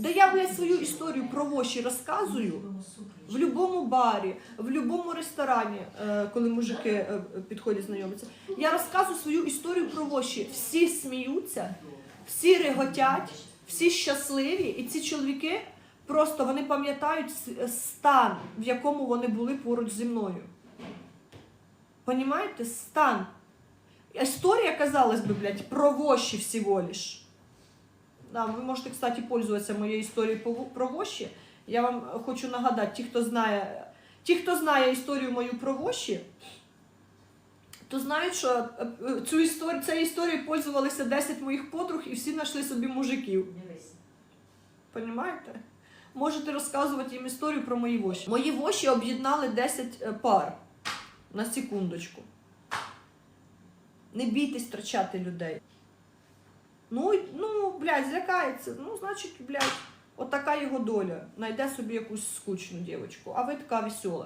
Де я, блядь, свою історію про воші розказую в будь-якому барі, в будь-якому ресторані, е, коли мужики е, підходять знайомитися. Я розказую свою історію про воші. Всі сміються, всі реготять, всі щасливі, і ці чоловіки просто вони пам'ятають стан, в якому вони були поруч зі мною. Понімаєте? Стан. Історія, казалось би, блядь, про воші всього лиш. Да, ви можете, кстати, пользуватися моєю історією про воші. Я вам хочу нагадати, ті, хто знає, ті, хто знає історію мою про воші, то знають, що е, цю історію, цією історією пользувалися 10 моїх подруг і всі знайшли собі мужиків. Понімаєте? Можете розказувати їм історію про мої воші. Мої воші об'єднали 10 е, пар. На секундочку. Не бійтесь втрачати людей. Ну, ну, блядь, злякається. Ну, значить, блядь, отака його доля. Найде собі якусь скучну дівчинку, а ви така весела.